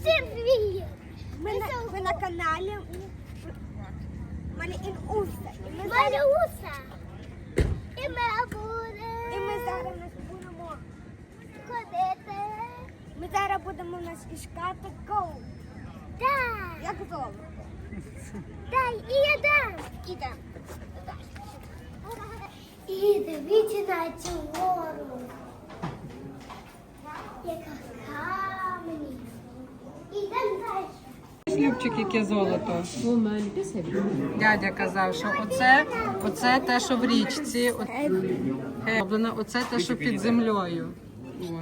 Всім привіт! Ми на, ми на каналі Малі Інуса. І ми зараз, Малюса! І ми будемо і ми зараз будемо. ходити. Ми зараз будемо нас іскати гоу. Так, Як золото. дай, і я дам. Ідемо. І дивіться на цю гору. Яка камені. Любчик, яке золото. Дядя казав, що оце, оце те, що в річці, Геблено, оце те, що під землею.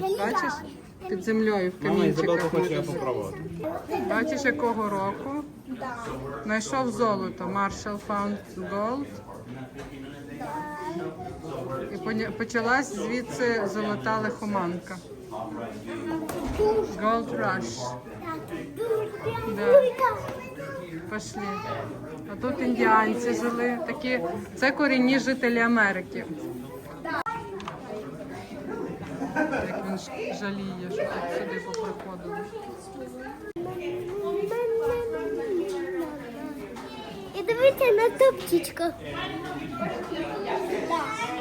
От, бачиш? Під землею в камінчиках. Бачиш, якого року? Знайшов золото. Marshall found gold. І почалась звідси золота лихоманка. Gold Rush. Да. Пошли. А тут індіанці жили. Такі, це корінні жителі Америки. Як він жаліє, що так сюди поприходили. І дивіться на топчичку.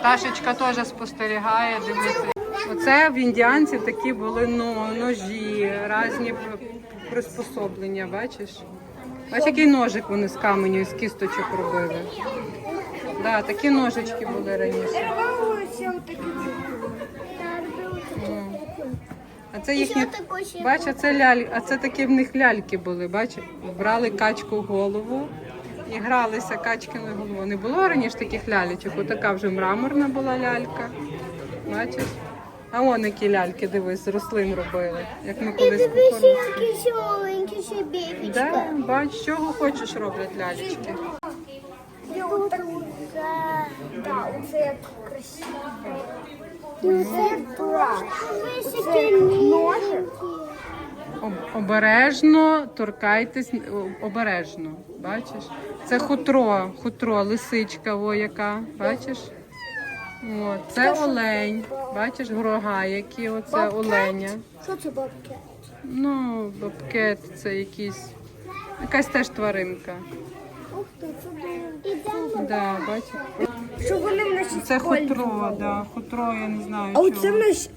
Ташечка теж спостерігає, дивиться. Оце в індіанців такі були ну, ножі, різні приспособлення, бачиш? Бачиш, який ножик вони з каменю, з кісточок робили. Да, такі ножички були раніше. А це їхні. Бач, а це ляль, а це такі в них ляльки були. Бач, брали качку голову і гралися качкиною головою. Не було раніше таких лялечок. Отака вже мраморна була лялька. Бачиш? А он які ляльки, дивись, з рослин робили. Як ми І колись дивіться, кукурудзу. який ще маленький ще бібічка. Да, бач, з чого хочеш роблять лялечки. Так, оце як красиво. ножик. Об- Обережно торкайтесь, о- обережно. Бачиш? Це хутро, хутро, лисичка, о яка. Бачиш? О, це олень. Бачиш, грога, які оце оленя. Що це бабки? Ну, бобкет, це якийсь. Якась теж тваринка. Ух ти, це дуже. Да, бачиш? Щоб вони в наші Це хутро, да, хутро, я не знаю. А оце в нас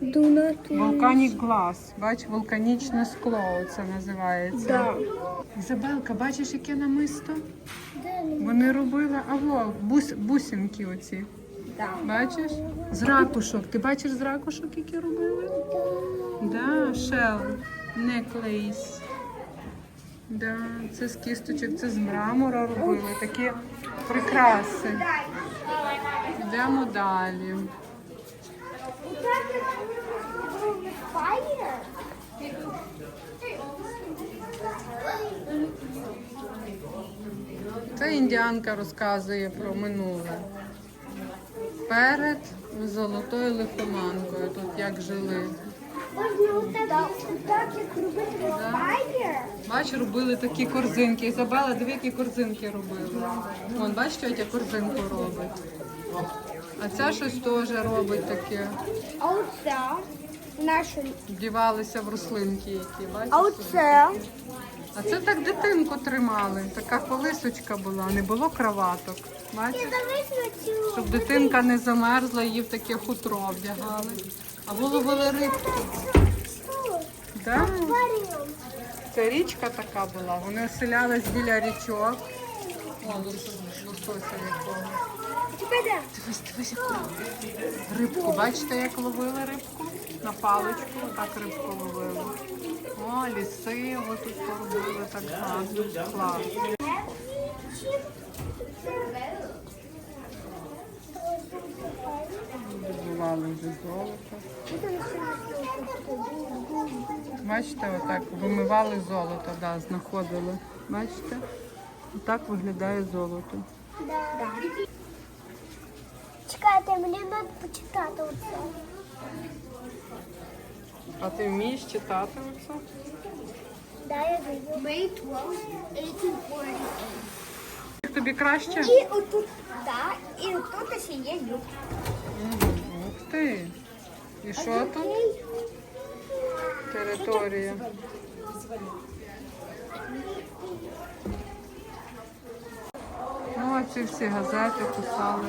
донат. Вулканік глаз. Бач, вулканічне скло це називається. Да. Ізабелка, бачиш, яке намисто? Вони? Вони робили, а во, бус, бусинки оці. Бачиш? З ракушок. Ти бачиш з ракушок, які робили? Да, шел, неклейс. Да, це з кісточок, це з мрамора робили. Такі прикраси. Йдемо далі. Це індіанка розказує про минуле. Перед золотою лихоманкою, тут як жили. Можна отак. Так як робити фаєр. Бач, робили такі корзинки. Ізабела, диви, які корзинки робили. Вон, бач, тетя корзинку робить. А ця щось теж робить таке. А оце наша. Вдівалися в рослинки які, бачиш? А оце А це так дитинку тримали. Така колисочка була, не було краваток. Бачиш? Щоб дитинка не замерзла, її в таке хутро вдягали. Або ловили рибку. Да? Це річка така була. Вони оселялись біля річок. О, лосося якого. Дивись, дивись, яку рибку. Бачите, як ловили рибку? На паличку, так рибку ловили. О, ліси, ось тут поробили так гарно. Клас. Добували вже золото. Бачите, отак вимивали золото, да, знаходили. Бачите? Отак виглядає золото. Да. Чекайте, мені треба почитати оце. А ти вмієш читати оце? Да, я вижу. May 12, 1848. Як тобі краще? І отут, так, і отут ще є люк. Ух ти. І що тут? Територія. Ну, а ці всі газети писали.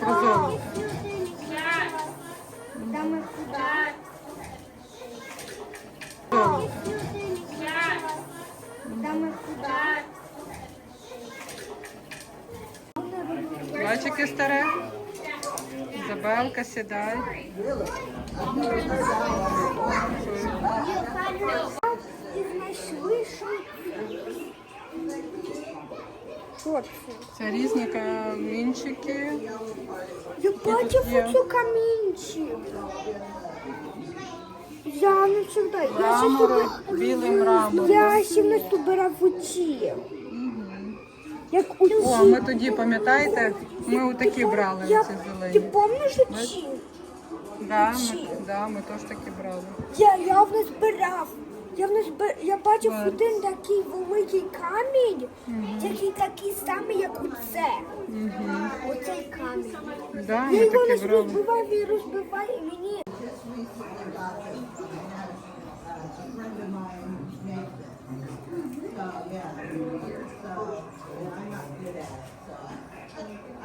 Про золото. Там и куда? Золото. Там и куда? Бач, яке старе? Що що це? Різні камінчики. Я бачив оцю камінчик. Я не завжди. Я ще білий мрамор. Я ще не збирав оці. Як у О, ми тоді, пам'ятаєте, ми отакі брали Я, ці ти зелені. пам'ятаєш оці? Да, ми, да, ми теж такі брали. Я явно збирав. Я, в нас я бачив Так. один такий великий камінь, який такий самий, як оце. Оцей камінь. Да, Я ми його не такі брали. розбивав і розбивав, і мені.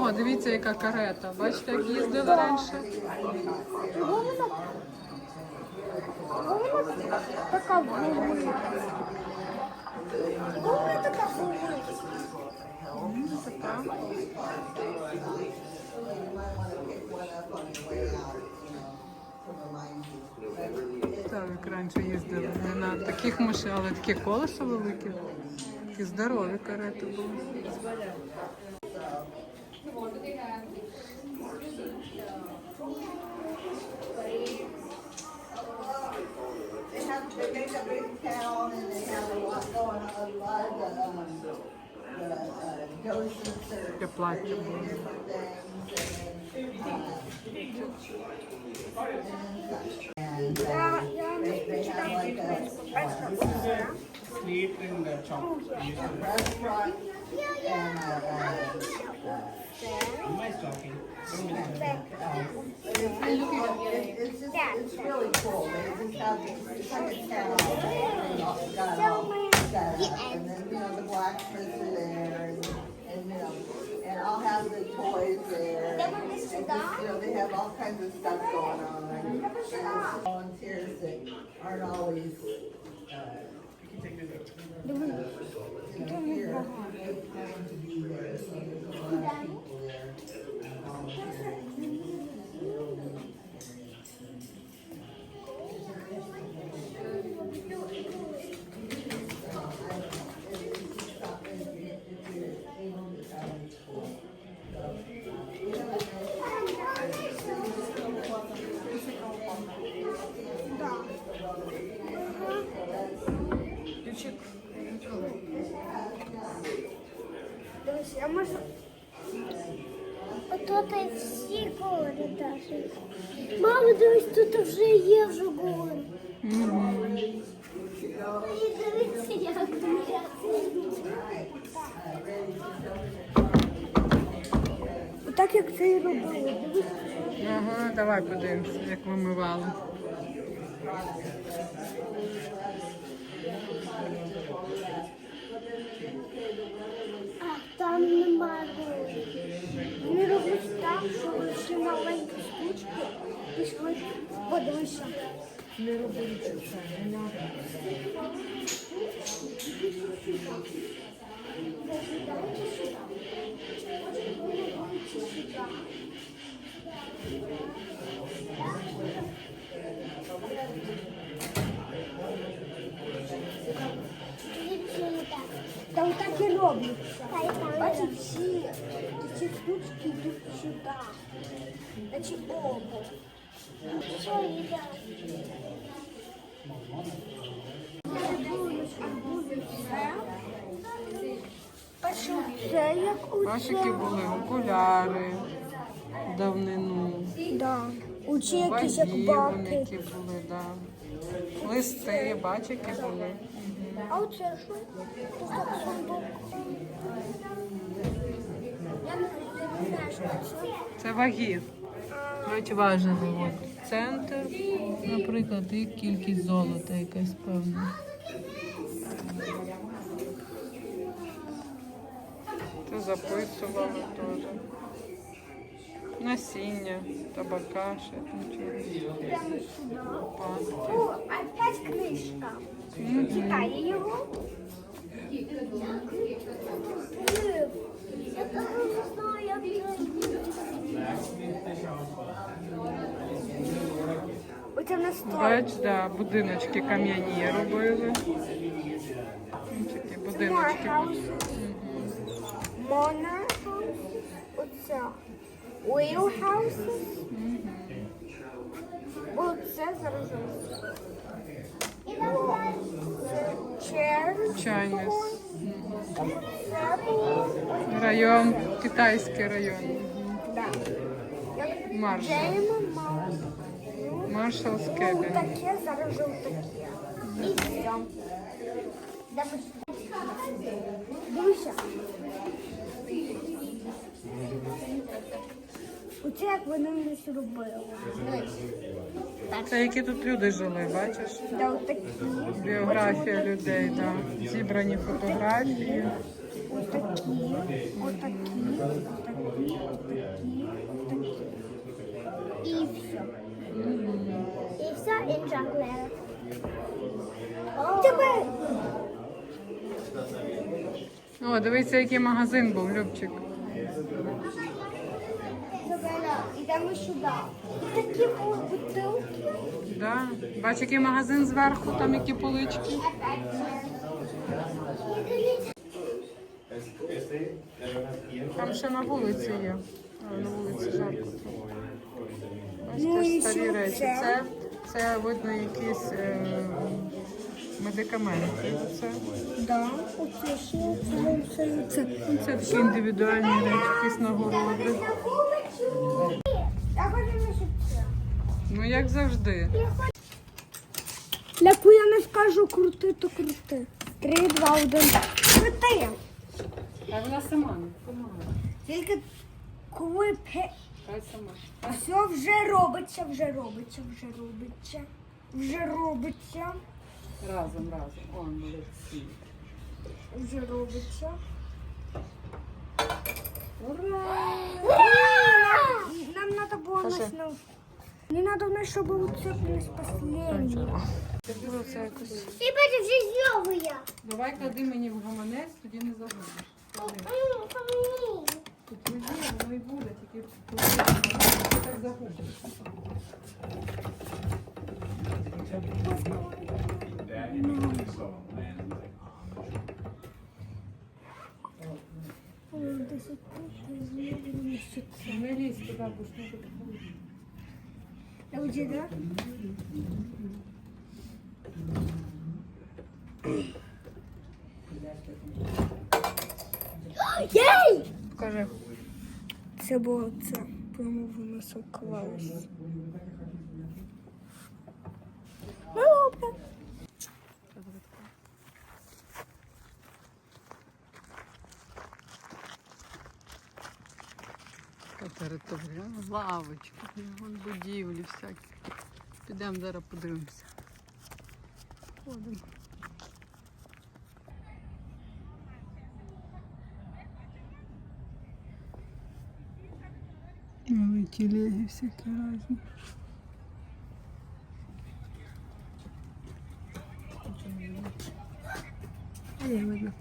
О, дивіться, яка карета. Бачите, як їздили раніше? Вона? Така велика? Вона така велика? Так, як раніше їздили. Не на таких машинах, але такі колеса великі. Такі здорові карети були. what do they have? What do and they have a lot going on. A the um, the uh, ghosts the. And, uh, and uh, slate and uh, chalk. Use the- restaurant and, uh, Nice talking. Don't miss uh, that. it's, it's just, it's really cool. They just have, it's like a town. All got it all set up. And then, you know, the blacksmiths are there and, and, you know, and I'll have the toys there. And just, you know, they have all kinds of stuff going on. And volunteers that aren't always, uh, Thank you. Як це і робили. Ага, давай подивимося, як вимивали. А там немає. Вони роблять так, що лише маленькі штучки пішли подивися. Не роблять це. Та отак і роблять. Бачиш, всі ці штучки йдуть сюди. Значить, оба. Що їде? Це як Бачиш, оце. які були окуляри в давнину. Да. Учи якісь як бабки. які були, да. Листи, бач, які були. А оце що? Тут так сундук. Я не знаю, що це. Це ваги. Навіть важили. От. Центр, наприклад, і кількість золота якась певна. Це записували теж. Насіння, табака, ще сюди. Пасти. О, опять книжка. Читає його. Я даже не знаю, як Оце на столі. Бач, да, будиночки кам'яні робили. Такі будиночки. Manor House. Оце. Whale Оце зараз. Район, китайський район. Да. Маршал. Ну, Кебін. таке, зараз таке. І. Дивися. Оце як вони десь робили. Це які тут люди жили, бачиш? Да, отакі, Біографія людей, да. Зібрані фотографії. отакі, отакі, отакі, отакі, отакі. І все. І все, і чоклет. Тебе О, дивіться, який магазин був, Любчик. Сюди. Такі бутилки. Да. Бач, який магазин зверху, там які полички. Там ще на вулиці є. На вулиці жарко. Ось старі речі. Це, це видно якісь е, медикаменти. Це, Да, оце ще це, це, це. це такі індивідуальні речі, нагороди. Ну як завжди. Ляку я не скажу крути, то крути. Три, два, один. Крути. А вона сама не допомагає. Тільки коли пе... Хай сама. все вже робиться, вже робиться, вже робиться. Вже робиться, Разом, разом. О, молодці. вже робиться. Ура! Нам надо було Кажи. нас на... Мені надо було, щоб це було последнє. Було це якось. І буде вже зйовує. Давай клади мені в гаманець, тоді не забудеш. Клади. Тут твоє, воно і буде, тільки коли ти так загубиш. Не лізь туди, бо ж не буде. Люди, да? Єй! Покажи. Це було це. Прямо воно соклалося. лавочки, вон будівлі всякі. Підемо зараз подивимося. Ходимо. Ой, телеги всякі різні. А я видно.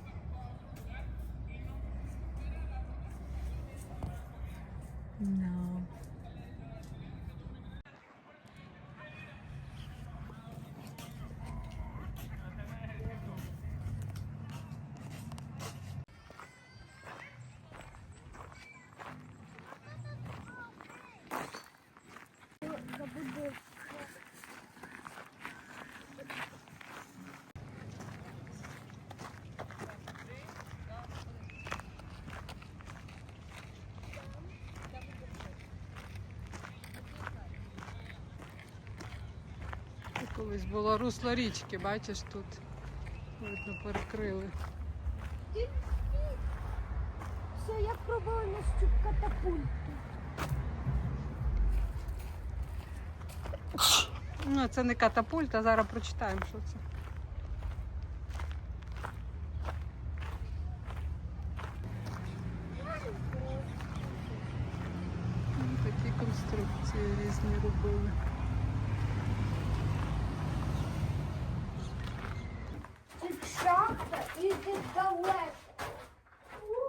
Колись було русло річки, бачиш тут. Видно, перекрили. Все, я пробувала на цю катапульту. Ну, це не катапульт, а зараз прочитаємо, що це. Ну, Такі конструкції різні робили. Це шахта далеко.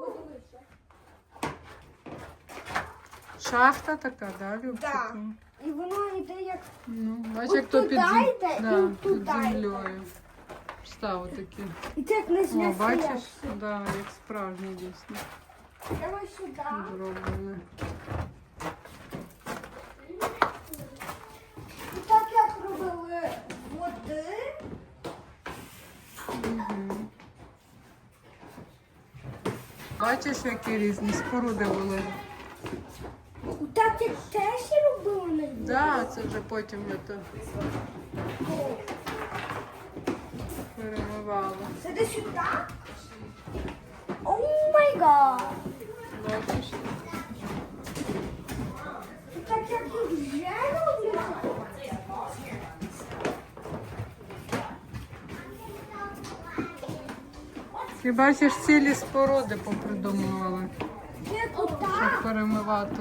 Подивися. Шахта така, да, Любчику? Да. І воно йде як Ну, бач, як то туди під, зем... йде, да, під туди йде. землею. Став такі. і це як не О, бачиш? Да, як справжні дійсно Давай сюди. зроблені. І так як робили води. Бачиш, які різні споруди були. Так як теж робили на Так, да, це вже потім я то перемивала. Це де сюди? О май гад! Бачиш? Ти бачиш, цілі споруди попридумували, щоб перемивати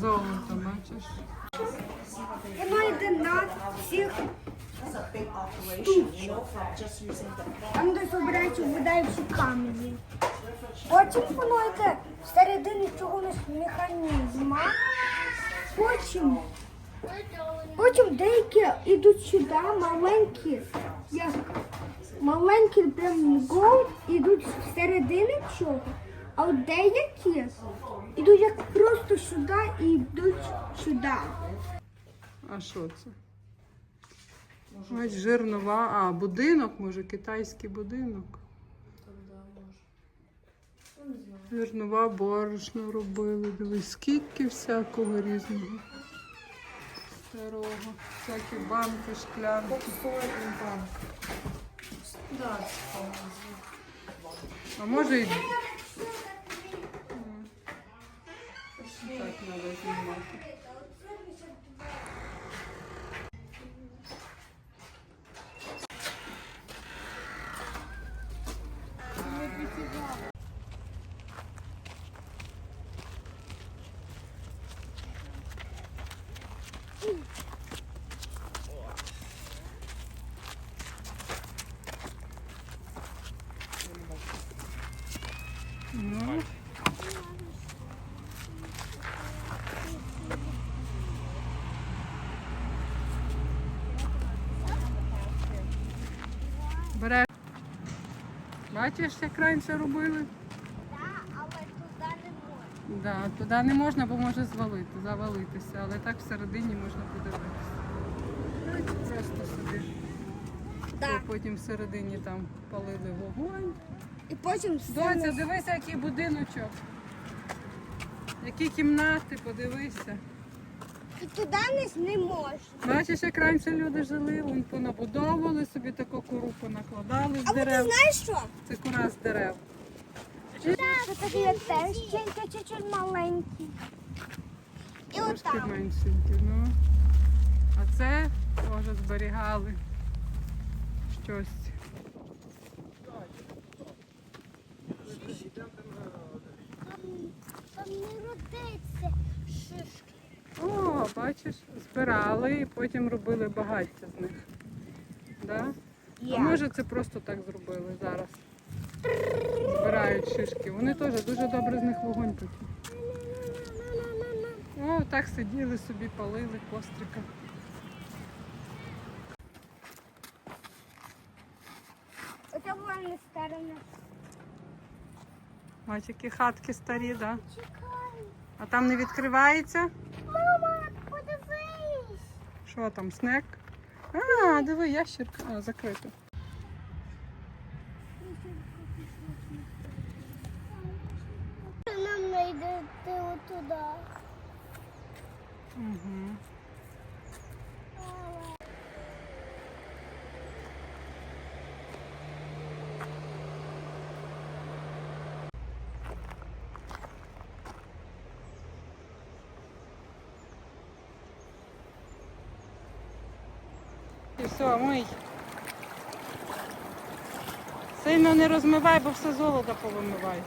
золото, бачиш? Воно йде на всіх operation. Там, де збирається вода і всі камені. Потім воно йде всередині чогось механізма. Потім, потім деякі йдуть сюди, маленькі, як маленькі прям гол йдуть всередини цього, а от деякі йдуть як просто сюди і йдуть сюди. А що це? Ось жирнова. А, будинок, може, китайський будинок. Жирнова борошно робили. Дивись, скільки всякого різного. Старого. Всякі банки, шклянки. А може і. Так треба знімати. Ну. Бачиш, як раніше робили? але туди не можна. Да, туди не можна, бо може звалити, завалитися, але так всередині можна подивитися. Ось Просто собі. Так. Потім всередині там палили вогонь. І потім Доця, дивися, який будиночок. Які кімнати, подивися. Туди не, не можна. Бачиш, як раніше люди жили, вон понабудовували собі таку кору, понакладали з А ти дерев. знаєш що? Це кора з дерев. Це такі чинка чуть-чуть маленькі. І Трошки отам. меншенькі. Ну. А це теж зберігали щось. Там не родиться шишки. Бачиш, збирали і потім робили багаття з них. Да? А може це просто так зробили зараз. Збирають шишки. Вони теж дуже добре з них вогонь потім. О, так сиділи собі, палили кострика. Оце була не сторона. Бачиш, які хатки старі, да? Чекай. А там не відкривається? Що там, снек? А, диви, ящерка. А, закрита. Нам не йдете отуда. Угу. Мий. Сильно не розмивай, бо все золото повимивай.